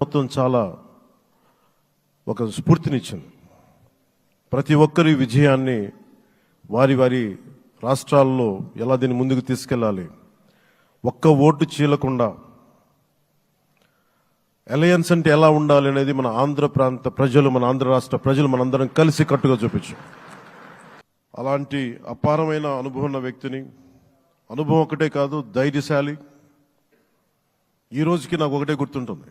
మొత్తం చాలా ఒక స్ఫూర్తినిచ్చింది. ప్రతి ఒక్కరి విజయాన్ని వారి వారి రాష్ట్రాల్లో ఎలా దీన్ని ముందుకు తీసుకెళ్ళాలి? ఒక్క ఓటు చీలకుండా అలయన్స్ అంటే ఎలా ఉండాలి అనేది మన ఆంధ్ర ప్రాంత ప్రజలు మన ఆంధ్ర రాష్ట్ర ప్రజలు మనందరం కలిసి కట్టుగా చూపించు. అలాంటి అపారమైన అనుభవం ఉన్న వ్యక్తిని అనుభవం ఒకటే కాదు ధైర్యశాలి. ఈ రోజుకి నాకు ఒకటే గుర్తుంటుంది.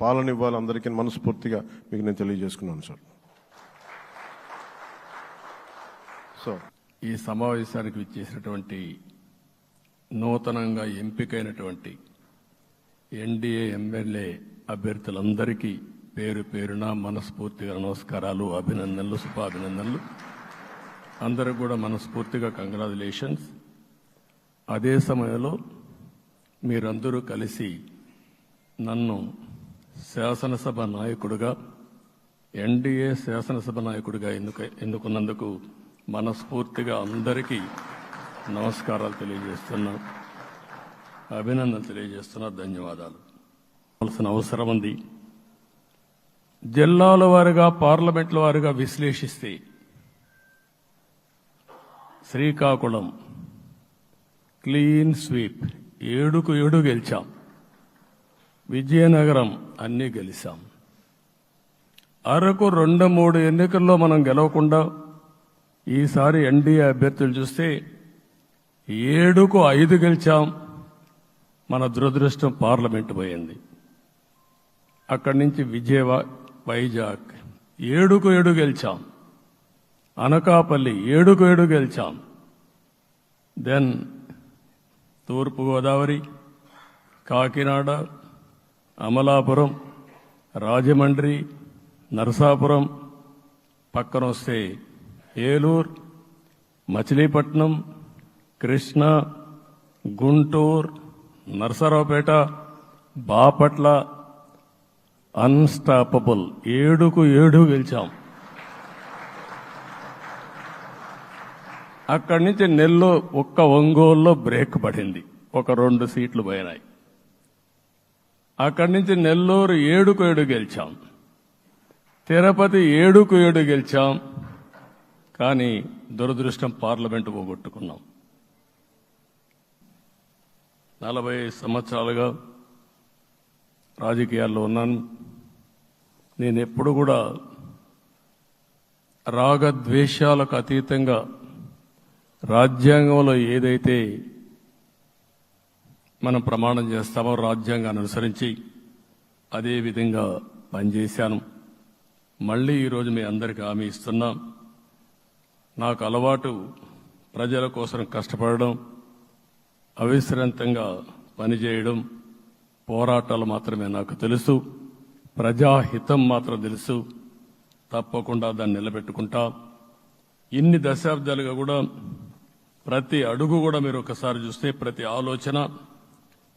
పాలన ఇవ్వాలి అందరికీ మనస్ఫూర్తిగా మీకు నేను తెలియజేసుకున్నాను సార్. సో ఈ సమావేశానికి విచ్చేసినటువంటి నూతనంగా ఎంపికైనటువంటి ఎన్డీఏ ఎమ్మెల్యే అభ్యర్థులందరికీ పేరు పేరున మనస్ఫూర్తిగా నమస్కారాలు అభినందనలు శుభాభినందనలు. అందరూ కూడా మనస్ఫూర్తిగా కంగ్రాచులేషన్స్. అదే సమయంలో మీరందరూ కలిసి నన్ను శాసనసభ నాయకుడుగా ఎన్డీఏ శాసనసభ నాయకుడిగా ఎన్నుక ఎన్నుకున్నందుకు మనస్ఫూర్తిగా అందరికీ నమస్కారాలు తెలియజేస్తున్నా అభినందన తెలియజేస్తున్నా ధన్యవాదాలు. కావాల్సిన అవసరం ఉంది. జిల్లాల వారుగా పార్లమెంట్ల వారుగా విశ్లేషిస్తే శ్రీకాకుళం క్లీన్ స్వీప్ ఏడుకు ఏడు గెలిచాం. విజయనగరం అన్నీ గెలిచాం అరకు రెండు మూడు ఎన్నికల్లో మనం గెలవకుండా ఈసారి ఎన్డీఏ అభ్యర్థులు చూస్తే ఏడుకు ఐదు గెలిచాం. మన దురదృష్టం పార్లమెంట్ పోయింది. అక్కడి నుంచి విజయవా వైజాగ్ ఏడుకు ఏడు గెలిచాం. అనకాపల్లి ఏడుకు ఏడు గెలిచాం. దెన్ తూర్పుగోదావరి కాకినాడ అమలాపురం రాజమండ్రి నరసాపురం పక్కన వస్తే ఏలూరు మచిలీపట్నం కృష్ణా గుంటూరు నరసరావుపేట బాపట్ల అన్స్టాపబుల్ ఏడుకు ఏడు గెలిచాం. అక్కడి నుంచి నెల్లో ఒక్క ఒంగోలులో బ్రేక్ పడింది. ఒక రెండు సీట్లు పోయినాయి. అక్కడి నుంచి నెల్లూరు ఏడుకు ఏడు గెలిచాం. తిరుపతి ఏడుకు ఏడు గెలిచాం. కానీ దురదృష్టం పార్లమెంటు పోగొట్టుకున్నాం. నలభై సంవత్సరాలుగా రాజకీయాల్లో ఉన్నాను. నేను ఎప్పుడు కూడా రాగద్వేషాలకు అతీతంగా రాజ్యాంగంలో ఏదైతే మనం ప్రమాణం చేస్తామో రాజ్యాంగాన్ని అనుసరించి అదే విధంగా పనిచేశాను. మళ్ళీ ఈరోజు మీ అందరికీ హామీ ఇస్తున్నా నాకు అలవాటు ప్రజల కోసం కష్టపడడం అవిశ్రాంతంగా పనిచేయడం పోరాటాలు మాత్రమే నాకు తెలుసు ప్రజాహితం మాత్రం తెలుసు. తప్పకుండా దాన్ని నిలబెట్టుకుంటా. ఇన్ని దశాబ్దాలుగా కూడా ప్రతి అడుగు కూడా మీరు ఒకసారి చూస్తే ప్రతి ఆలోచన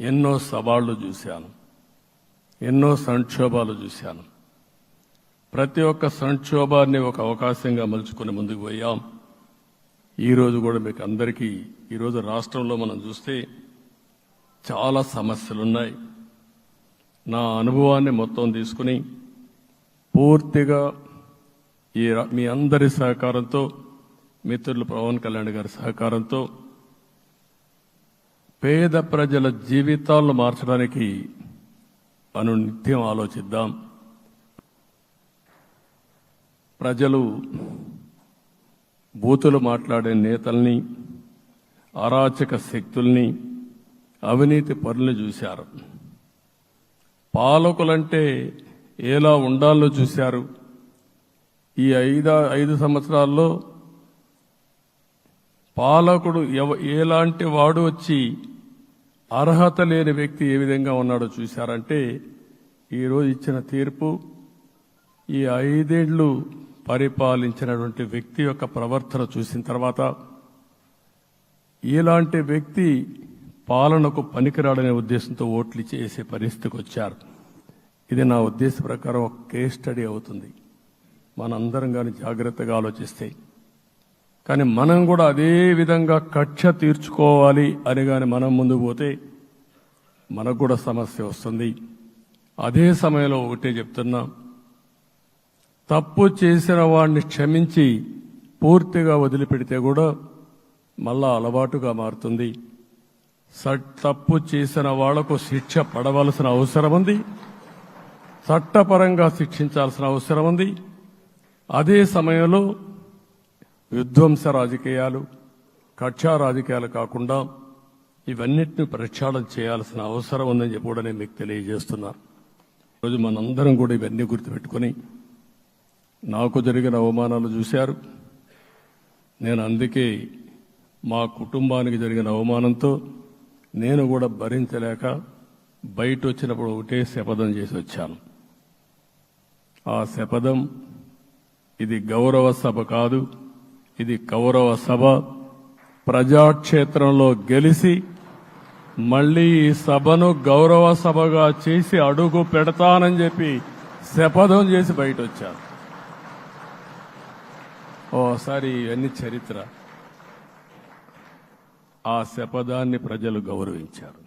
ఎన్నో సవాళ్ళు చూశాను. ఎన్నో సంక్షోభాలు చూశాను. ప్రతి ఒక్క సంక్షోభాన్ని ఒక అవకాశంగా మలుచుకుని ముందుకు పోయాం. ఈరోజు కూడా మీకు అందరికీ ఈరోజు రాష్ట్రంలో మనం చూస్తే చాలా సమస్యలున్నాయి. నా అనుభవాన్ని మొత్తం తీసుకుని పూర్తిగా ఈ మీ అందరి సహకారంతో మిత్రులు పవన్ కళ్యాణ్ గారి సహకారంతో పేద ప్రజల జీవితాలను మార్చడానికి అను నిత్యం ఆలోచిద్దాం. ప్రజలు బూతులు మాట్లాడే నేతల్ని అరాచక శక్తుల్ని అవినీతి పనులు చూశారు. పాలకులంటే ఎలా ఉండాలో చూశారు. ఈ ఐదు ఐదు సంవత్సరాల్లో పాలకుడు ఎవ ఎలాంటి వాడు వచ్చి అర్హత లేని వ్యక్తి ఏ విధంగా ఉన్నాడో చూశారంటే ఈరోజు ఇచ్చిన తీర్పు ఈ ఐదేళ్ళు పరిపాలించినటువంటి వ్యక్తి యొక్క ప్రవర్తన చూసిన తర్వాత ఇలాంటి వ్యక్తి పాలనకు పనికిరాడనే ఉద్దేశంతో ఓట్లు చేసే పరిస్థితికి వచ్చారు. ఇది నా ఉద్దేశ ప్రకారం ఒక కేస్ స్టడీ అవుతుంది. మనందరం కానీ జాగ్రత్తగా ఆలోచిస్తే కానీ మనం కూడా అదే విధంగా కక్ష తీర్చుకోవాలి అని కానీ మనం ముందుకు పోతే మనకు కూడా సమస్య వస్తుంది. అదే సమయంలో ఒకటే చెప్తున్నా. తప్పు చేసిన వాడిని క్షమించి పూర్తిగా వదిలిపెడితే కూడా మళ్ళా అలవాటుగా మారుతుంది. సట్ తప్పు చేసిన వాళ్ళకు శిక్ష పడవలసిన అవసరం ఉంది. చట్టపరంగా శిక్షించాల్సిన అవసరం ఉంది. అదే సమయంలో విధ్వంస రాజకీయాలు కక్షా రాజకీయాలు కాకుండా ఇవన్నిటిని ప్రక్షాళన చేయాల్సిన అవసరం ఉందని చెప్పి కూడా నేను మీకు తెలియజేస్తున్నాను ఈరోజు మనందరం కూడా ఇవన్నీ గుర్తుపెట్టుకొని నాకు జరిగిన అవమానాలు చూశారు. నేను అందుకే మా కుటుంబానికి జరిగిన అవమానంతో నేను కూడా భరించలేక బయట వచ్చినప్పుడు ఒకటే శపథం చేసి వచ్చాను. ఆ శపథం ఇది గౌరవ సభ కాదు. ఇది కౌరవ సభ ప్రజాక్షేత్రంలో గెలిచి మళ్ళీ ఈ సభను గౌరవ సభగా చేసి అడుగు పెడతానని చెప్పి శపథం చేసి బయట వచ్చారు ఓసారి ఇవన్నీ చరిత్ర. ఆ శపథాన్ని ప్రజలు గౌరవించారు.